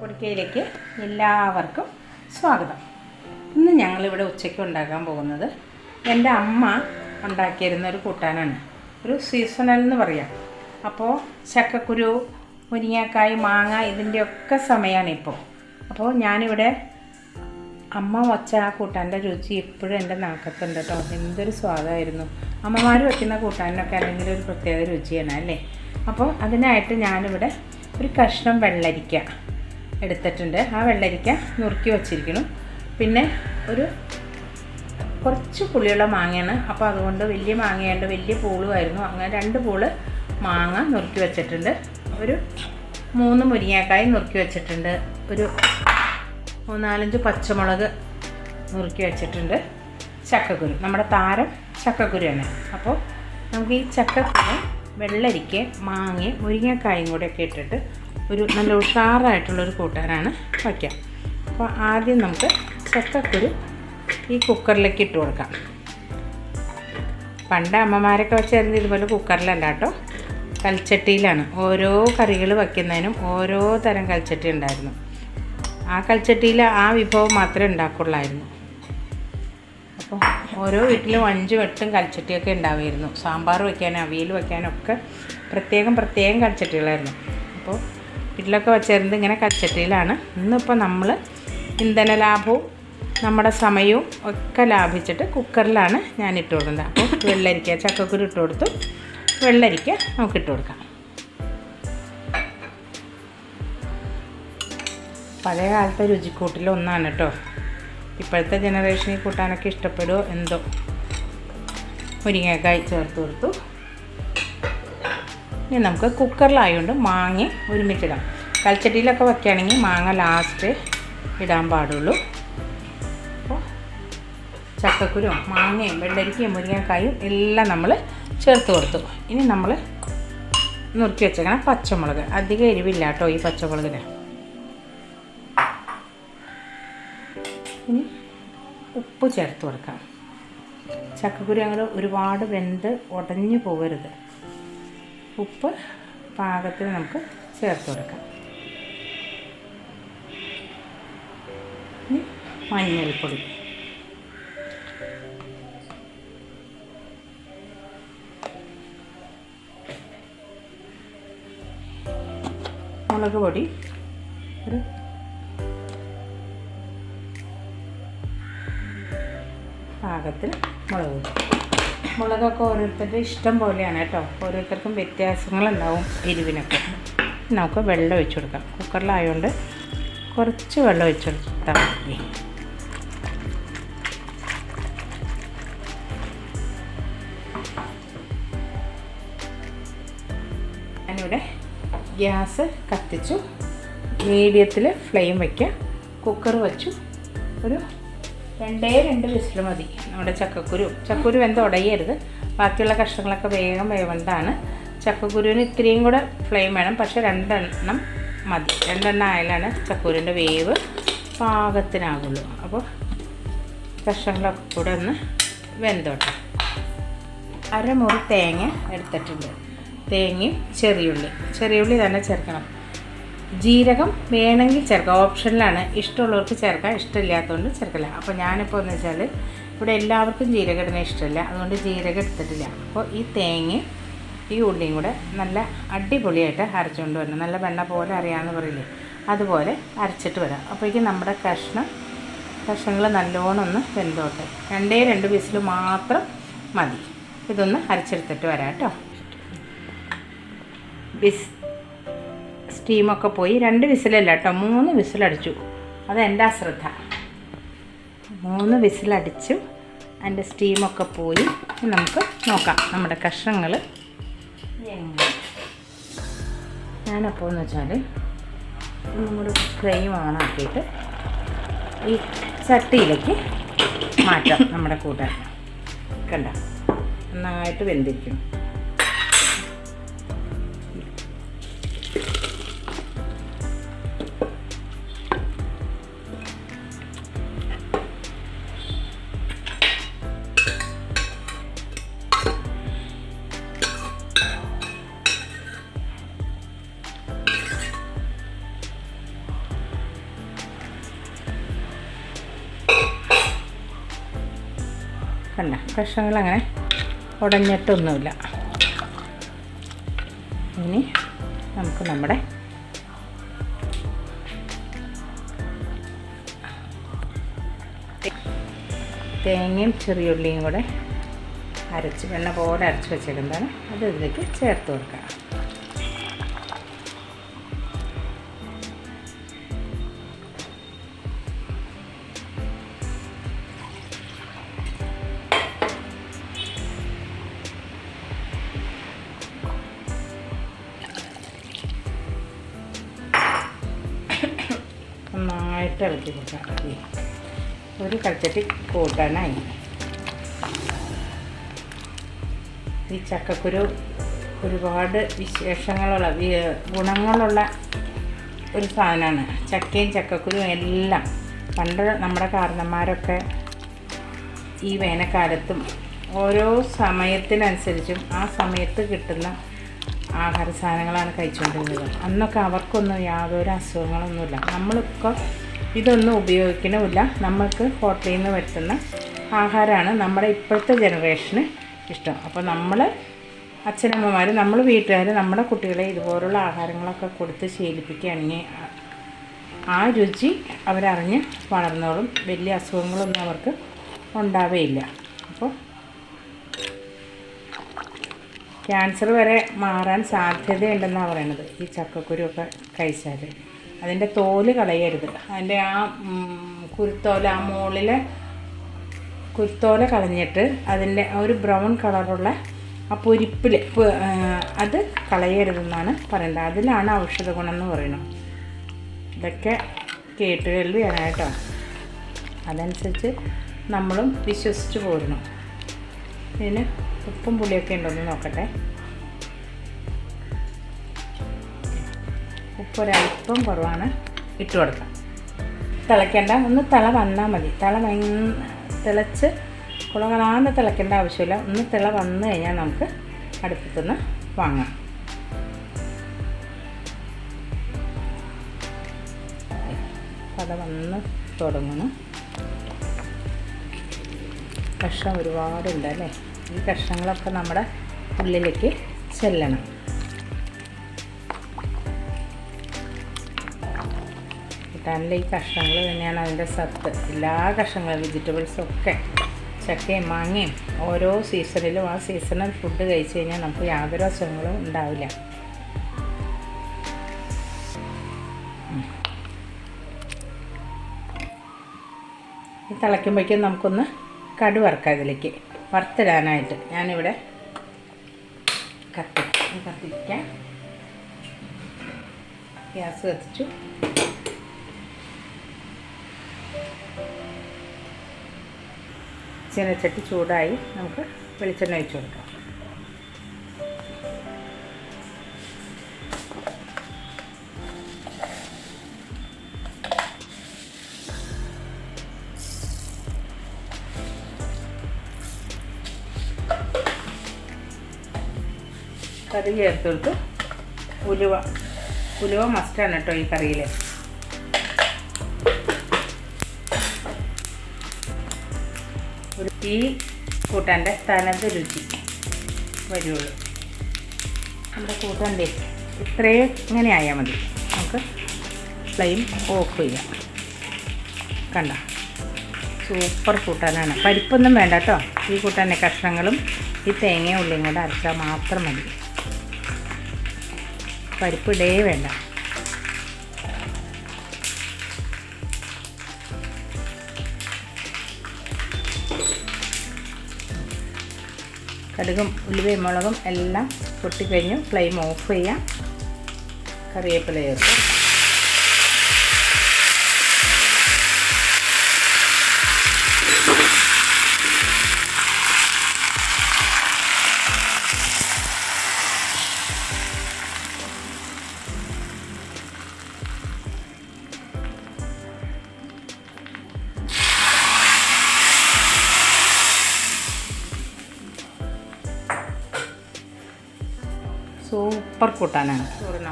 പൊടിക്കയിലേക്ക് എല്ലാവർക്കും സ്വാഗതം. ഇന്ന് ഞങ്ങളിവിടെ ഉച്ചയ്ക്ക് ഉണ്ടാക്കാൻ പോകുന്നത് എന്റെ അമ്മ ഉണ്ടാക്കിയിരുന്ന ഒരു കൂട്ടാനാണ്. ഒരു സീസണൽ എന്ന് പറയാം. അപ്പോൾ ചക്കക്കുരു മുരിങ്ങക്കായ് മാങ്ങ ഇതിന്റെയൊക്കെ സമയമാണ് ഇപ്പോൾ. അപ്പോൾ ഞാനിവിടെ അമ്മ വച്ച ആ കൂട്ടാന്റെ രുചി ഇപ്പോഴും എന്റെ നാക്കത്തുണ്ട് കേട്ടോ. എന്തൊരു സ്വാദമായിരുന്നു അമ്മമാർ വയ്ക്കുന്ന കൂട്ടാനൊക്കെ അല്ലെങ്കിൽ ഒരു പ്രത്യേക രുചിയാണ് അല്ലേ? അപ്പോൾ അതിനായിട്ട് ഞാനിവിടെ ഒരു കഷ്ണം വെള്ളരിക്ക എടുത്തിട്ടുണ്ട്. ആ വെള്ളരിക്ക നുറുക്കി വച്ചിരിക്കണം പിന്നെ ഒരു കുറച്ച് പുളിയുള്ള മാങ്ങയാണ്. അപ്പോൾ അതുകൊണ്ട് വലിയ മാങ്ങയുണ്ട് വലിയ പൂളുമായിരുന്നു. അങ്ങനെ രണ്ട് പൂൾ മാങ്ങ നുറുക്കി വെച്ചിട്ടുണ്ട്. ഒരു മൂന്ന് മുരിങ്ങക്കായ് നുറുക്കി വെച്ചിട്ടുണ്ട്. ഒരു മൂന്നാലഞ്ച് പച്ചമുളക് നുറുക്കി വെച്ചിട്ടുണ്ട്. ചക്കക്കുരു. നമ്മുടെ താരം ചക്കക്കുരുവാണ്. അപ്പോൾ നമുക്ക് ഈ ചക്കക്കുരു വെള്ളരിക്ക മാങ്ങ മുരിങ്ങക്കായും കൂടെയൊക്കെ ഇട്ടിട്ട് ഒരു നല്ല ഉഷാറായിട്ടുള്ളൊരു കൂട്ടാനാണ് വയ്ക്കാം. അപ്പോൾ ആദ്യം നമുക്ക് ചക്കക്കുരു ഈ കുക്കറിലേക്ക് ഇട്ട് കൊടുക്കാം. പണ്ട് അമ്മമാരൊക്കെ വെച്ചായിരുന്നു ഇതുപോലെ കുക്കറിലല്ല കേട്ടോ. കൽച്ചട്ടിയിലാണ്. ഓരോ കറികൾ വയ്ക്കുന്നതിനും ഓരോ തരം കൽച്ചട്ടി ഉണ്ടായിരുന്നു. ആ കൽച്ചട്ടിയിൽ ആ വിഭവം മാത്രമേ ഉണ്ടാക്കുള്ളായിരുന്നു. അപ്പോൾ ഓരോ വീട്ടിലും അഞ്ച് എട്ടും കൽച്ചട്ടിയൊക്കെ ഉണ്ടാവുമായിരുന്നു. സാമ്പാർ വയ്ക്കാനും അവിയൽ വയ്ക്കാനും ഒക്കെ പ്രത്യേകം പ്രത്യേകം കൽച്ചട്ടികളായിരുന്നു. അപ്പോൾ വീട്ടിലൊക്കെ വെച്ചിരുന്നത് ഇങ്ങനെ കച്ചട്ടിയിലാണ്. ഇന്നിപ്പോൾ നമ്മൾ ഇന്ധന ലാഭവും നമ്മുടെ സമയവും ഒക്കെ ലാഭിച്ചിട്ട് കുക്കറിലാണ് ഞാൻ ഇട്ട് കൊടുക്കുന്നത്. അപ്പോൾ വെള്ളരിക്ക ചക്കക്കുരു ഇട്ട് കൊടുത്തു. വെള്ളരിക്ക നമുക്ക് ഇട്ട് കൊടുക്കാം. പഴയ കാലത്തെ രുചിക്കൂട്ടിൽ ഒന്നാണ് കേട്ടോ. ഇപ്പോഴത്തെ ജനറേഷനിൽ കൂട്ടാനൊക്കെ ഇഷ്ടപ്പെടുമോ എന്തോ? മുരിങ്ങക്കായി ചേർത്ത് കൊടുത്തു. ഇനി നമുക്ക് കുക്കറിലായതുകൊണ്ട് മാങ്ങ ഒരുമിച്ചിടാം. കൽച്ചട്ടിയിലൊക്കെ വയ്ക്കുകയാണെങ്കിൽ മാങ്ങ ലാസ്റ്റ് ഇടാൻ പാടുള്ളൂ. അപ്പോൾ ചക്കക്കുരും മാങ്ങയും വെള്ളരിക്കയും മുരിങ്ങക്കായും എല്ലാം നമ്മൾ ചേർത്ത് കൊടുത്തു. ഇനി നമ്മൾ നുറുക്കി വെച്ചേക്കണം പച്ചമുളക്. അധികം എരിവില്ല കേട്ടോ ഈ പച്ചമുളകിന്. ഇനി ഉപ്പ് ചേർത്ത് കൊടുക്കാം. ചക്കക്കുരു അങ്ങനെ ഒരുപാട് വെന്ത് ഉടഞ്ഞു പോകരുത്. ഉപ്പ് പാകത്തിന് നമുക്ക് ചേർത്ത് കൊടുക്കാം. മഞ്ഞൾപ്പൊടി. മുളക് പൊടി ഒരു പാകത്തിൽ മുളക് പൊടി മുളകൊക്കെ ഓരോരുത്തരുടെ ഇഷ്ടം പോലെയാണ് കേട്ടോ. ഓരോരുത്തർക്കും വ്യത്യാസങ്ങളുണ്ടാവും എരിവിനൊക്കെ. നമുക്ക് വെള്ളം ഒഴിച്ചു കൊടുക്കാം. കുക്കറിലായതുകൊണ്ട് കുറച്ച് വെള്ളം ഒഴിച്ചു കൊടുത്താൽ മതി. ഞാനിവിടെ ഗ്യാസ് കത്തിച്ചു. മീഡിയത്തിൽ ഫ്ലെയിം വയ്ക്കുക കുക്കർ വെച്ചു. ഒരു രണ്ടേ രണ്ട് വിസിൽ മതി. നമ്മുടെ ചക്കക്കുരു. ചക്കക്കുരു വെന്ത് ഉടയരുത്. ബാക്കിയുള്ള കഷ്ണങ്ങളൊക്കെ വേഗം വേവണ്ടാണ് ചക്കക്കുരുവിന് ഇത്രയും കൂടെ ഫ്ലെയിം വേണം. പക്ഷേ രണ്ടെണ്ണം മതി. രണ്ടെണ്ണം ആയാലാണ് ചക്കൂരിന്റെ വേവ് പാകത്തിനാകുള്ളൂ അപ്പോൾ കഷ്ണങ്ങളൊക്കെ കൂടെ ഒന്ന് വെന്തോട്ടെ. അരമുറി തേങ്ങ എടുത്തിട്ടുണ്ട്. തേങ്ങയും ചെറിയുള്ളി. ചെറിയുള്ളി തന്നെ ചേർക്കണം. ജീരകം വേണമെങ്കിൽ ചേർക്കാം. ഓപ്ഷനിലാണ്. ഇഷ്ടമുള്ളവർക്ക് ചേർക്കാം. ഇഷ്ടമില്ലാത്തതുകൊണ്ട് ചേർക്കില്ല. അപ്പോൾ ഞാനിപ്പോൾ എന്ന് വെച്ചാൽ ഇവിടെ എല്ലാവർക്കും ജീരകം ഇടുന്ന ഇഷ്ടമില്ല. അതുകൊണ്ട് ജീരകം എടുത്തിട്ടില്ല. അപ്പോൾ ഈ തേങ്ങ ഈ ഉള്ളിയും കൂടെ നല്ല അടിപൊളിയായിട്ട് അരച്ചുകൊണ്ട് വരണം. നല്ല വെണ്ണ പോലെ അറിയാമെന്ന് പറയില്ലേ? അതുപോലെ അരച്ചിട്ട് വരാം. അപ്പോഴേക്കും നമ്മുടെ കഷ്ണം കഷ്ണങ്ങൾ നല്ലോണം ഒന്ന് വെന്തോട്ടെ. രണ്ടേ രണ്ട് വിസിൽ മാത്രം മതി. ഇതൊന്ന് അരച്ചെടുത്തിട്ട് വരാം കേട്ടോ. വിസ് സ്റ്റീമൊക്കെ പോയി രണ്ട് വിസിലല്ല കേട്ടോ മൂന്ന് വിസിലടിച്ചു. അതെന്റെ അശ്രദ്ധ. മൂന്ന് വിസിലടിച്ചു അതിന്റെ സ്റ്റീമൊക്കെ പോയി. നമുക്ക് നോക്കാം നമ്മുടെ കഷ്ണങ്ങൾ ഞാനപ്പോൾ എന്ന് വെച്ചാൽ നമ്മുടെ ഫ്ലെയിം ഓണാക്കിയിട്ട് ഈ ചട്ടിയിലേക്ക് മാറ്റാം നമ്മുടെ കൂട്ടാൻ കണ്ട? നന്നായിട്ട് വെന്തിരിക്കും. കണ്ട. കഷ്ണങ്ങളങ്ങനെ ഉടഞ്ഞിട്ടൊന്നുമില്ല. ഇനി നമുക്ക് നമ്മുടെ തേങ്ങയും ചെറിയുള്ളിയും കൂടെ അരച്ച് വെണ്ണ പോലെ അരച്ച് വെച്ചേക്കുന്നതാണ്. അത് ഇതിലേക്ക് ചേർത്ത് കൊടുക്കാം. നന്നായിട്ട് ഇളക്കി കൊടുക്കാം ഒരു കൽച്ചട്ടി കൂട്ടാനായി. ഈ ചക്കക്കുരു ഒരുപാട് വിശേഷങ്ങളുള്ള ഗുണങ്ങളുള്ള ഒരു സാധനമാണ്. ചക്കയും ചക്കക്കുരും എല്ലാം. പണ്ട് നമ്മുടെ കാരണന്മാരൊക്കെ ഈ വേനൽക്കാലത്തും ഓരോ സമയത്തിനനുസരിച്ചും ആ സമയത്ത് കിട്ടുന്ന ആഹാര സാധനങ്ങളാണ് കഴിച്ചുകൊണ്ടിരുന്നത്. അന്നൊക്കെ അവർക്കൊന്നും യാതൊരു അസുഖങ്ങളൊന്നുമില്ല. നമ്മളിപ്പോൾ ഇതൊന്നും ഉപയോഗിക്കണമില്ല. നമ്മൾക്ക് ഹോട്ടലിൽ നിന്ന് വരുത്തുന്ന ആഹാരമാണ് നമ്മുടെ ഇപ്പോഴത്തെ ജനറേഷന് ഇഷ്ടം. അപ്പോൾ നമ്മൾ അച്ഛനമ്മമാർ നമ്മൾ വീട്ടുകാർ നമ്മുടെ കുട്ടികളെ ഇതുപോലുള്ള ആഹാരങ്ങളൊക്കെ കൊടുത്ത് ശീലിപ്പിക്കുകയാണെങ്കിൽ ആ- രുചി അവരറിഞ്ഞ് വളർന്നോളും. വലിയ അസുഖങ്ങളൊന്നും അവർക്ക് ഉണ്ടാവുകയില്ല അപ്പോൾ ക്യാൻസർ വരെ മാറാൻ സാധ്യതയുണ്ടെന്നാണ് പറയണത്. ഈ ചക്കക്കുരുവൊക്കെ കഴിച്ചാൽ അതിന്റെ തോൽ കളയരുത്. അതിന്റെ ആ കുരുത്തോല ആ മുകളിലെ കുരുത്തോല കളഞ്ഞിട്ട് അതിന്റെ ഒരു ബ്രൗൺ കളറുള്ള ആ പൊരിപ്പിൽ അത് കളയരുതെന്നാണ് പറയുന്നത്. അതിലാണ് ഔഷധ ഗുണം എന്ന് പറയുന്നത്. ഇതൊക്കെ കേട്ട്. കേൾവിയാണ് അതനുസരിച്ച് നമ്മളും വിശ്വസിച്ച് പോരണം ഇതിന് ഉപ്പും പുളിയൊക്കെ ഉണ്ടോ എന്ന് നോക്കട്ടെ. ഉപ്പ് ഒരല്പം കുറവാണ്. ഇട്ട് കൊടുക്കാം. തിളയ്ക്കേണ്ട. ഒന്ന് തിള വന്നാൽ മതി. തിള ഭയ തിളച്ച് കുളകളാണ്ട് തിളയ്ക്കേണ്ട ആവശ്യമില്ല. ഒന്ന് തിള വന്നു കഴിഞ്ഞാൽ നമുക്ക് അടുപ്പത്തുനിന്ന് വാങ്ങാം. കഥ വന്ന് തുടങ്ങണം കഷ്ണം ഒരുപാടുണ്ട് അല്ലേ? ഈ കഷ്ണങ്ങളൊക്കെ നമ്മുടെ ഉള്ളിലേക്ക് ചെല്ലണം. കിട്ടാനിലെ ഈ കഷ്ണങ്ങൾ തന്നെയാണ് അതിന്റെ സത്ത്. എല്ലാ കഷ്ണങ്ങളും വെജിറ്റബിൾസും ഒക്കെ. ചക്കയും മാങ്ങയും ഓരോ സീസണിലും ആ സീസണൽ ഫുഡ് കഴിച്ചു കഴിഞ്ഞാൽ നമുക്ക് യാതൊരു അസുഖങ്ങളും ഉണ്ടാവില്ല. തിളയ്ക്കുമ്പോഴേക്കും നമുക്കൊന്ന് കടു വറുക്കാം ഇതിലേക്ക്. വറുത്തിടാനായിട്ട്. ഞാനിവിടെ കത്തി കത്തിക്കാം. ഗ്യാസ് കത്തിച്ചു. ചീനച്ചട്ടി ചൂടായി നമുക്ക് വെളിച്ചെണ്ണ ഒഴിച്ചു കൊടുക്കാം. കറി ചേർത്ത് കൊടുത്ത്. ഉലുവ. ഉലുവ മസ്റ്റാണ് കേട്ടോ ഈ കറിയിൽ ഒരു ഈ കൂട്ടാന്റെ തനത് രുചി വരുള്ളൂ. നമ്മുടെ കൂട്ടാന്റെ ഇത്രയും ഇങ്ങനെ ആയാൽ മതി. നമുക്ക് ഫ്ലെയിം ഓഫ് ചെയ്യാം. കണ്ട? സൂപ്പർ കൂട്ടാനാണ്. പരിപ്പൊന്നും വേണ്ട കേട്ടോ. ഈ കൂട്ടാന്റെ കഷ്ണങ്ങളും ഈ തേങ്ങയും ഉള്ളിയും കൂടെ അരച്ചാൽ മാത്രം മതി. പരിപ്പ് ഇടേ വേണ്ട. കടുകും ഉലുവയും മുളകും എല്ലാം പൊട്ടിക്കഴിഞ്ഞു ഫ്ലെയിം ഓഫ് ചെയ്യാം. കറിവേപ്പില ചേർക്കും സൂപ്പർ കൂട്ടാനാണ്.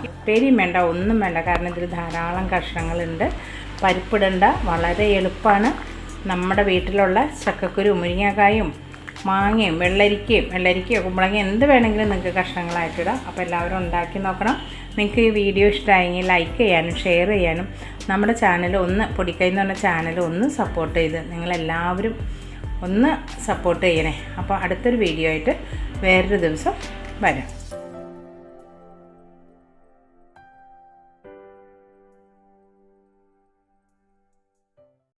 ഉപ്പേരിയും വേണ്ട ഒന്നും വേണ്ട. കാരണം ഇതിൽ ധാരാളം കഷ്ണങ്ങളുണ്ട്. പരിപ്പിടണ്ട വളരെ എളുപ്പമാണ് നമ്മുടെ വീട്ടിലുള്ള ചക്കക്കുരു മുരിങ്ങക്കായും മാങ്ങയും വെള്ളരിക്കയും വെള്ളരിക്കയോ കുമ്പളങ്ങയും എന്ത് വേണമെങ്കിലും നിങ്ങൾക്ക് കഷ്ണങ്ങളായിട്ടിടാം അപ്പോൾ എല്ലാവരും ഉണ്ടാക്കി നോക്കണം. നിങ്ങൾക്ക് ഈ വീഡിയോ ഇഷ്ടമായെങ്കിൽ ലൈക്ക് ചെയ്യാനും ഷെയർ ചെയ്യാനും നമ്മുടെ ചാനൽ ഒന്ന് പൊടിക്കൈ എന്ന് പറഞ്ഞ ചാനൽ ഒന്ന് സപ്പോർട്ട് ചെയ്ത് നിങ്ങളെല്ലാവരും ഒന്ന് സപ്പോർട്ട് ചെയ്യണേ. അപ്പോൾ അടുത്തൊരു വീഡിയോ ആയിട്ട് വേറൊരു ദിവസം വരാം.